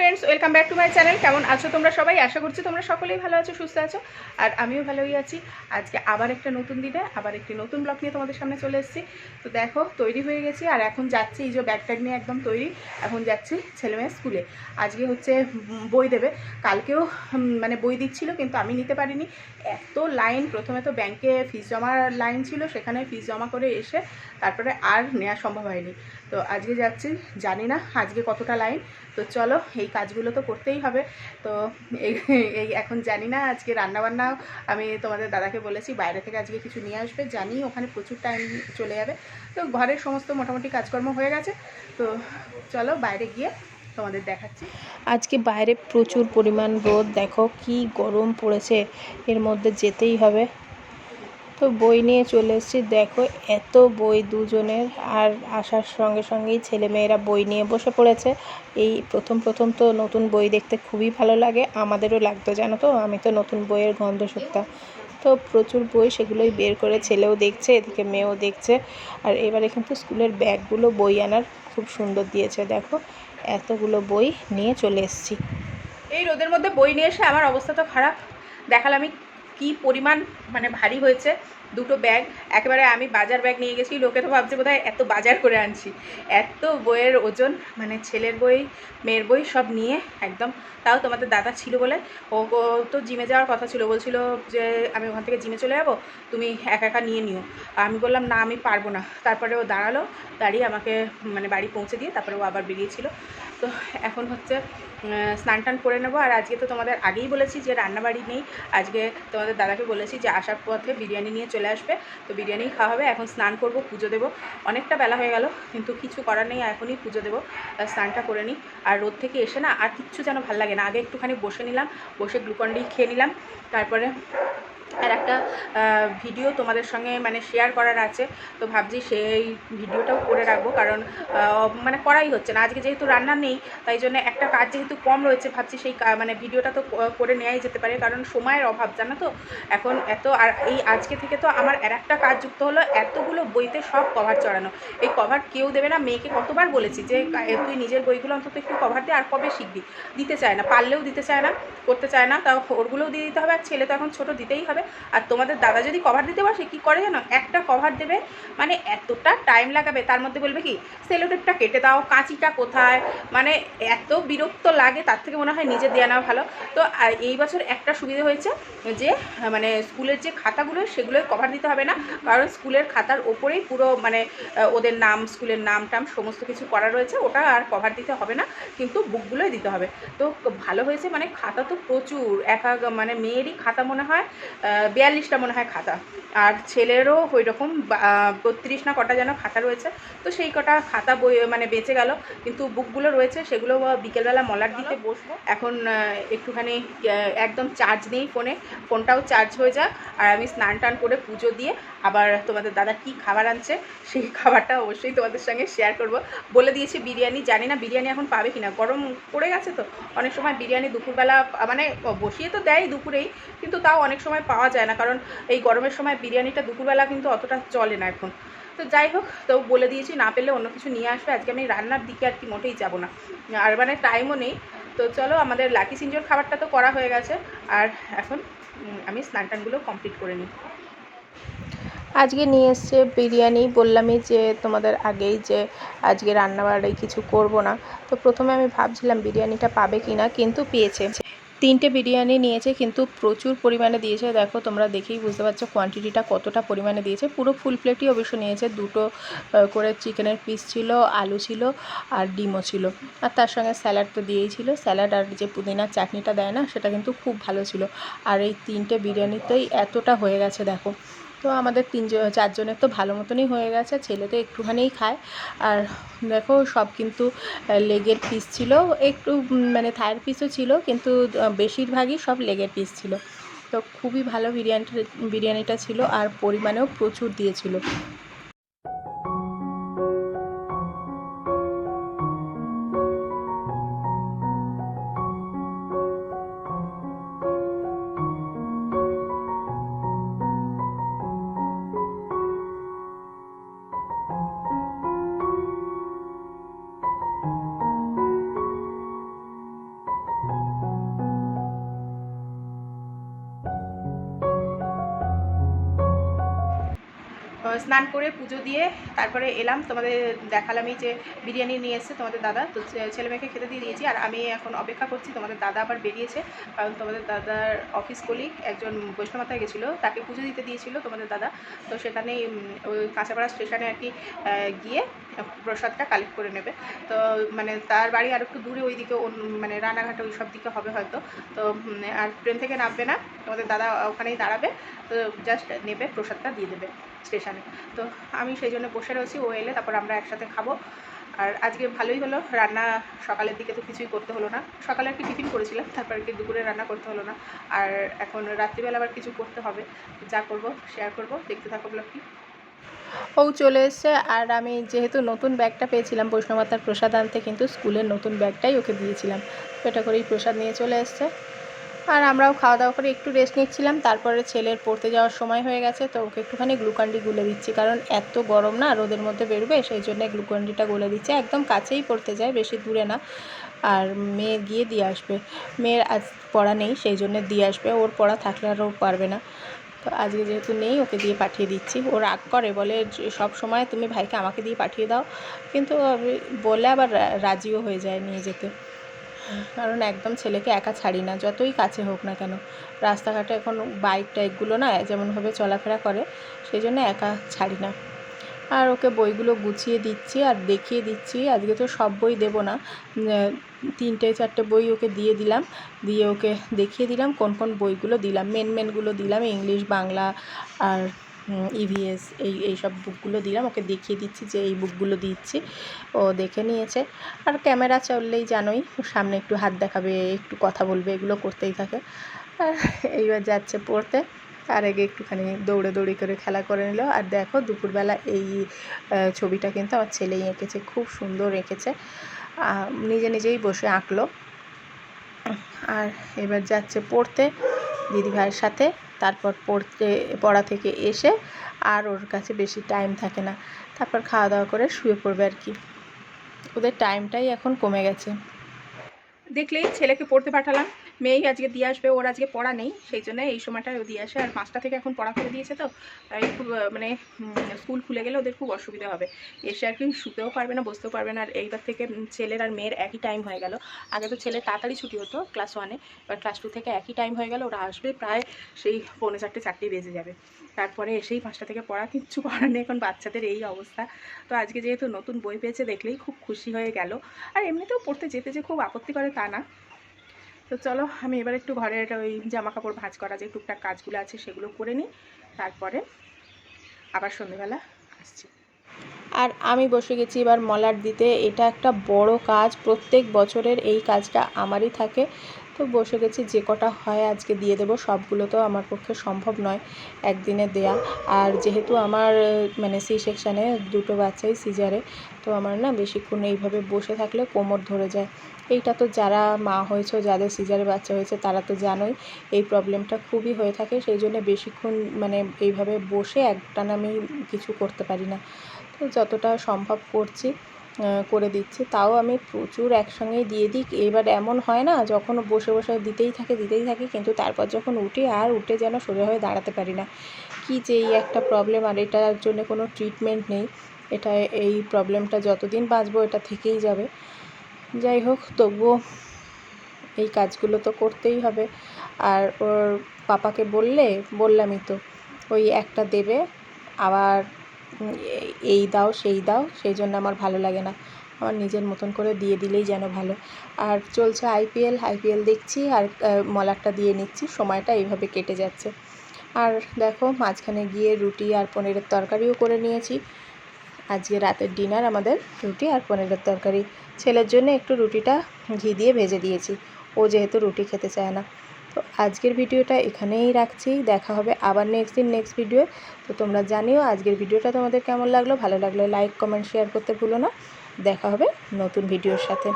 Friends welcome back to my channel কেমন আছো তোমরা সবাই? আশা করছি তোমরা সকলেই ভালো আছো, সুস্থ আছো। আর আমিও ভালোই আছি। আজকে আবার একটা নতুন দিনে, আবার একটি নতুন ব্লগ নিয়ে তোমাদের সামনে চলে এসেছি। তো দেখো, তৈরি হয়ে গেছি। আর এখন যাচ্ছি, এই যে ব্যাগ ট্যাগ নিয়ে একদম তৈরি। এখন যাচ্ছি ছেলেমেয়ের স্কুলে আজকে হচ্ছে বই দেবে। কালকেও মানে বই দিচ্ছিল, কিন্তু আমি নিতে পারিনি। এত লাইন প্রথমে তো ব্যাংকে ফিস জমার লাইন ছিল, সেখানে ফিস জমা করে এসে তারপরে আর নেওয়া সম্ভব হয়নি। তো আজকে যাচ্ছি, জানি না আজকে কতটা লাইন তো চলো, এই কাজগুলো তো করতেই হবে। তো এই এখন জানি না আজকে রান্নাবান্নাও আমি তোমাদের দাদাকে বলেছি, বাইরে থেকে আজকে কিছু নিয়ে আসবে। জানি ওখানে প্রচুর টাইম চলে যাবে। তো ঘরের সমস্ত মোটামুটি কাজকর্ম হয়ে গেছে। তো চলো, বাইরে গিয়ে তোমাদের দেখাচ্ছি। আজকে বাইরে প্রচুর পরিমাণ রোদ। দেখো কি গরম পড়েছে। এর মধ্যে যেতেই হবে। তো বই নিয়ে চলে এসেছি। দেখো, এত বই দুজনের আর আসার সঙ্গে সঙ্গেই ছেলেমেয়েরা বই নিয়ে বসে পড়েছে। এই প্রথম প্রথম তো নতুন বই দেখতে খুবই ভালো লাগে। আমাদেরও লাগতো, জানো তো? আমি তো নতুন বইয়ের গন্ধ শুকতাম তো প্রচুর বই সেগুলোই বের করে ছেলেও দেখছে, এদিকে মেয়েও দেখছে। আর এবারে কিন্তু স্কুলের ব্যাগগুলো বই আনার খুব সুন্দর দিয়েছে। দেখো, এতগুলো বই নিয়ে চলে এসেছি। এই রোদের মধ্যে বই নিয়ে এসে আমার অবস্থা তো খারাপ। দেখালাম, আমি কি পরিমাণ মানে ভারী হয়েছে, দুটো ব্যাগ একেবারে আমি বাজার ব্যাগ নিয়ে গেছি, লোকে তো ভাবছে বোধহয় এত বাজার করে আনছি। এত বইয়ের ওজন মানে ছেলের বই, মেয়ের বই সব নিয়ে একদম, তাও তোমাদের দাদা ছিল বলে, ও ও তো জিমে যাওয়ার কথা ছিল, বলছিল যে আমি ওখান থেকে জিমে চলে যাব, তুমি একা একা নিয়ে নিও। আমি বললাম, না, আমি পারব না। তারপরে ও দাঁড়াল, দাঁড়িয়ে আমাকে মানে বাড়ি পৌঁছে দিয়ে তারপরে ও আবার বেরিয়েছিল। তো এখন হচ্ছে স্নান টান করে নেব। আর আজকে তো তোমাদের আগেই বলেছি যে রান্নাবাড়ি নেই। আজকে তোমাদের দাদাকে বলেছি যে আসার পথে বিরিয়ানি নিয়ে চলে আসবে। তো বিরিয়ানি খাওয়া হবে। এখন স্নান করব, পুজো দেবো। অনেকটা বেলা হয়ে গেল, কিন্তু কিছু করার নেই। এখনই পুজো দেবো। স্নানটা করে নিই। আর রোদ থেকে এসে না আর কিচ্ছু যেন ভালো লাগে না। আগে একটুখানি বসে নিলাম, বসে গ্লুকন্ডি খেয়ে নিলাম। তারপরে আর একটা ভিডিও তোমাদের সঙ্গে মানে শেয়ার করার আছে। তো ভাবছি সেই ভিডিওটাও করে রাখব কারণ মানে করাই হচ্ছে না। আজকে যেহেতু রান্না নেই, তাই জন্য একটা কাজ যেহেতু কম রয়েছে, ভাবছি সেই মানে ভিডিওটা তো করে নেওয়াই যেতে পারে। কারণ সময়ের অভাব, জানো তো? এখন এত, আর এই আজকে থেকে তো আমার আর একটা কাজ যুক্ত হলো, এতগুলো বইতে সব কভার চড়ানো। এই কভার কেউ দেবে না, মেয়েকে কতবার বলেছি যে তুই নিজের বইগুলো অন্তত একটু কভার দে, আর কবে শিখবি? দিতে চায় না, পারলেও দিতে চায় না, করতে চায় না তাও ওরগুলোও দিয়ে দিতে হবে, আর ছেলে তো এখন ছোট, দিতেই হবে। আর তোমাদের দাদা যদি কভার দিতে বসে, কী করে জানো? একটা কভার দেবে মানে এতটা টাইম লাগাবে, তার মধ্যে বলবে কি সেলোটেপটা কেটে দাও, কাঁচিটা কোথায়? মানে এত বিরক্ত লাগে, তার থেকে মনে হয় নিজে দেওয়া নেওয়া ভালো। তো এই বছর একটা সুবিধা হয়েছে যে মানে স্কুলের যে খাতাগুলো সেগুলোই কভার দিতে হবে না। কারণ স্কুলের খাতার ওপরেই পুরো মানে ওদের নাম, স্কুলের নাম টাম, সমস্ত কিছু করা রয়েছে। ওটা আর কভার দিতে হবে না, কিন্তু বুকগুলোই দিতে হবে। তো, ভালো হয়েছে মানে খাতা তো প্রচুর। এক মানে মেয়েরই খাতা মনে হয় বিয়াল্লিশটা মনে হয় খাতা। আর ছেলেরও ওই রকম বত্রিশ না কটা যেন খাতা রয়েছে। তো সেই কটা খাতা বই মানে বেঁচে গেল। কিন্তু বুকগুলো রয়েছে সেগুলো বিকেলবেলা মলার দিতে বসবো। এখন একটুখানি একদম চার্জ নেই ফোনে। ফোনটাও চার্জ হয়ে যাক। আর আমি স্নান টান করে পুজো দিয়ে আবার তোমাদের দাদা কি খাবার আনছে সেই খাবারটা অবশ্যই তোমাদের সঙ্গে শেয়ার করব। বলে দিয়েছি বিরিয়ানি জানি না বিরিয়ানি এখন পাবে কিনা। গরম পড়ে গেছে তো। অনেক সময় বিরিয়ানি দুপুরবেলা মানে বসিয়ে তো দেয় দুপুরেই কিন্তু তাও অনেক সময় পাওয়া যায় না, কারণ এই গরমের সময় বিরিয়ানিটা দুপুরবেলা কিন্তু অতটা চলে না এখন। তো যাই হোক, তো বলে দিয়েছি, না পেলে অন্য কিছু নিয়ে আসবে। আজকে আমি রান্নার দিকে আর কি মোটেই যাব না। আর মানে টাইমও নেই। তো চলো, আমাদের লাকি সিঞ্জোর খাবারটা তো করা হয়ে গেছে। আর এখন আমি স্নান টানগুলো কমপ্লিট করে নিই। আজকে নিয়ে এসছে বিরিয়ানি। বললামই যে তোমাদের আগেই যে আজকে রান্নাবাড়ি কিছু করব না। তো প্রথমে আমি ভাবছিলাম বিরিয়ানিটা পাবে কি না কিন্তু পেয়েছে। তিনটে বিরিয়ানি নিয়েছে, কিন্তু প্রচুর পরিমাণে দিয়েছে। দেখো, তোমরা দেখেই বুঝতে পারছ কোয়ান্টিটিটা কতটা পরিমাণে দিয়েছে। পুরো ফুল প্লেটই অবশ্য নিয়েছে। দুটো করে চিকেনের পিস ছিল, আলু ছিল আর ডিমও ছিল। আর তার সঙ্গে স্যালাড তো দিয়েই ছিল। স্যালাড আর যে পুদিনার চাটনিটা দেয় না, সেটা কিন্তু খুব ভালো ছিল। আর এই তিনটে বিরিয়ানিতেই এতটা হয়ে গেছে, দেখো। তো আমাদের তিনজন চারজনের তো ভালো মতনই হয়ে গেছে, ছেলে তো একটুখানিই খায়। আর দেখো, সব কিন্তু লেগের পিস ছিল, একটু মানে থায়ের পিসও ছিল, কিন্তু বেশিরভাগই সব লেগের পিস ছিল। তো খুবই ভালো বিরিয়ানিটা বিরিয়ানিটা ছিল, আর পরিমাণেও প্রচুর দিয়েছিল। স্নান করে পুজো দিয়ে তারপরে এলাম। তোমাদের দেখালাম এই যে বিরিয়ানি নিয়ে এসেছে তোমাদের দাদা। তো ছেলে মেয়েকে খেতে দিয়ে দিয়েছি। আর আমি এখন অপেক্ষা করছি, তোমাদের দাদা আবার বেরিয়েছে। কারণ তোমাদের দাদার অফিস কলিগ একজন বৈষ্ণবমাতায় গেছিল। তাকে পুজো দিতে দিয়েছিল তোমাদের দাদা। তো সেখানেই ওই কাঁচাপাড়া স্টেশনে আর কি গিয়ে প্রসাদটা কালেক্ট করে নেবে। তো মানে তার বাড়ি আর একটু দূরে ওইদিকে অন্য- মানে রানাঘাটে ওই সব দিকে হবে হয়তো। তো আর ট্রেন থেকে নামবে না। তোমাদের দাদা ওখানেই দাঁড়াবে। তো জাস্ট নেবে, প্রসাদটা দিয়ে দেবে স্টেশনে। তো আমি সেই জন্য বসে রয়েছি, ও এলে তারপর আমরা একসাথে খাব। আর আজকে ভালোই হলো, রান্না সকালের দিকে তো কিছুই করতে হলো না। সকালে আর কি টিফিন করেছিলাম, তারপর কি দুপুরে রান্না করতে হলো না। আর এখন রাত্রিবেলা আবার কিছু করতে হবে। যা করব শেয়ার করব। দেখতে থাকো ব্লগটি। ও চলে এসছে। আর আমি যেহেতু নতুন ব্যাগটা পেয়েছিলাম বৈষ্ণবমাতার প্রসাদ আনতে, কিন্তু স্কুলের নতুন ব্যাগটাই ওকে দিয়েছিলাম। এটা করেই প্রসাদ নিয়ে চলে এসছে। আর আমরাও খাওয়া দাওয়া করে একটু রেস্ট নিচ্ছিলাম। তারপরে ছেলের পড়তে যাওয়ার সময় হয়ে গেছে, তো ওকে একটুখানি গ্লুকান্ডি গুলে দিচ্ছি। কারণ এত গরম না, রোদের মধ্যে বেরোবে, সেই জন্য গ্লুকান্ডিটা গুলে দিচ্ছে। একদম কাছেই পড়তে যায়, বেশি দূরে না। আর মেয়ে গিয়ে দিয়ে আসবে। মেয়ের আজ পড়া নেই, সেই জন্য দিয়ে আসবে। ওর পড়া থাকলে আর ও পারবে না। তো আজকে যেহেতু নেই, ওকে দিয়ে পাঠিয়ে দিচ্ছি। ও রাগ করে, বলে সব সময় তুমি ভাইকে আমাকে দিয়ে পাঠিয়ে দাও। কিন্তু বলে আবার রাজিও হয়ে যায় নিয়ে যেতে। কারণ একদম ছেলেকে একা ছাড়ি না, যতই কাছে হোক না কেন। রাস্তাঘাটে এখন বাইক টাইকগুলো না যেমনভাবে চলাফেরা করে সেই জন্য একা ছাড়ি না। আর ওকে বইগুলো গুছিয়ে দিচ্ছি আর দেখিয়ে দিচ্ছি। আজকে তো সব বই দেবো না। তিনটে, চারটে বই ওকে দিয়ে দিলাম। দিয়ে ওকে দেখিয়ে দিলাম কোন কোন বইগুলো দিলাম। মেন মেনগুলো দিলাম ইংলিশ বাংলা আর ইভিএস এই এই সব বুকগুলো দিলাম। ওকে দেখিয়ে দিচ্ছি যে এই বুকগুলো দিচ্ছি। ও দেখে নিয়েছে। আর ক্যামেরা চললেই জানোই, সামনে একটু হাত দেখাবে, একটু কথা বলবে, এগুলো করতেই থাকে। আর এইবার যাচ্ছে পড়তে। তার আগে একটুখানি দৌড়ে দৌড়ি করে খেলা করে নিল। আর দেখো দুপুরবেলা এই ছবিটা কিন্তু আমার ছেলেই এঁকেছে, খুব সুন্দর এঁকেছে। নিজে নিজেই বসে আঁকলো। আর এবার যাচ্ছে পড়তে দিদিভাইয়ের সাথে। তারপর পড়তে, পড়া থেকে এসে আর ওর কাছে বেশি টাইম থাকে না। তারপর খাওয়া দাওয়া করে শুয়ে পড়বে আর কি। ওদের টাইমটাই এখন কমে গেছে। দেখলেই ছেলেকে পড়তে পাঠালাম। মেয়েই আজকে দিয়ে আসবে, ওর আজকে পড়া নেই, সেই জন্য এই সময়টা দিয়ে আসে। আর পাঁচটা থেকে এখন পড়া করে দিয়েছে তো, তাই খুব মানে স্কুল খুলে গেলে ওদের খুব অসুবিধা হবে। এসে আর কি শুতেও পারবে না, বসতেও পারবে না। আর এইবার থেকে ছেলের আর মেয়ের একই টাইম হয়ে গেল। আগে তো ছেলের তাড়াতাড়ি ছুটি হতো ক্লাস ওয়ানে এবার ক্লাস টু থেকে একই টাইম হয়ে গেল। ওরা আসবে প্রায় সেই পৌনে চারটে চারটে বেজে যাবে। তারপরে এসেই পাঁচটা থেকে পড়া, কিচ্ছু করার নেই। এখন বাচ্চাদের এই অবস্থা। তো আজকে যেহেতু নতুন বই পেয়েছে দেখলেই খুব খুশি হয়ে গেল। আর এমনিতেও পড়তে যেতে যে খুব আপত্তি করে তা না। তো চলো, আমি এবার একটু ঘরের ওই জামা কাপড় ভাঁজ করা যে টুকটাক কাজগুলো আছে সেগুলো করে নিই। তারপরে আবার সন্ধ্যেবেলা আসছি। আর আমি বসে গেছি এবার মলার দিতে। এটা একটা বড় কাজ। প্রত্যেক বছরের এই কাজটা আমারই থাকে। তো বসে গেছি, যে কটা হয় আজকে দিয়ে দেবো, সবগুলো তো আমার পক্ষে সম্ভব নয় একদিনে দেয়া। আর যেহেতু আমার মানে সি সেকশানে দুটো বাচ্চাই সিজারে, তো আমার না বেশিক্ষণ এইভাবে বসে থাকলে কোমর ধরে যায়। এইটা তো যারা মা হয়েছে, যাদের সিজারে বাচ্চা হয়েছে, তারা তো জানোই এই প্রবলেমটা খুবই হয়ে থাকে। সেই জন্য বেশিক্ষণ মানে এইভাবে বসে একটানা আমি কিছু করতে পারি না। তো যতটা সম্ভব করছি। করে দিচ্ছি। তাও আমি প্রচুর একসঙ্গেই দিয়ে দিই। এবার এমন হয় না, যখন বসে বসে দিতেই থাকে, দিতেই থাকি, কিন্তু তারপর যখন উঠি আর উঠে যেন সোজা হয়ে দাঁড়াতে পারি না। কি যে এই একটা প্রবলেম আর এটার জন্য কোনো ট্রিটমেন্ট নেই। এটা এই প্রবলেমটা যতদিন বাঁচবো, এটা থেকেই যাবে। যাই হোক, তবুও এই কাজগুলো তো করতেই হবে। আর ওর পাপাকে বললে, বললামই তো, ওই একটা দেবে, আবার এই- দাও সেই দাও সেই জন্য আমার ভালো লাগে না। আমার নিজের মতন করে দিয়ে দিলেই যেন ভালো। আর চলছে আইপিএল আইপিএল দেখছি আর আহ, মলাটটা দিয়ে নিচ্ছি সময়টা এইভাবে কেটে যাচ্ছে। আর দেখো মাঝখানে গিয়ে রুটি আর পনিরের তরকারিও করে নিয়েছি। আজকে রাতের ডিনার আমাদের রুটি আর পনিরের তরকারি। ছেলের জন্য একটু রুটিটা ঘি দিয়ে ভেজে দিয়েছি। ও যেহেতু রুটি খেতে চায় না। তো আজকের ভিডিওটা এখানেই রাখছি। দেখা হবে আবার নেক্সট দিন নেক্সট ভিডিও তো তোমরা জানিও আজকের ভিডিওটা তোমাদের কেমন লাগল? ভালো লাগলে লাইক কমেন্ট শেয়ার করতে ভুলো না। দেখা হবে নতুন ভিডিওর সাথে।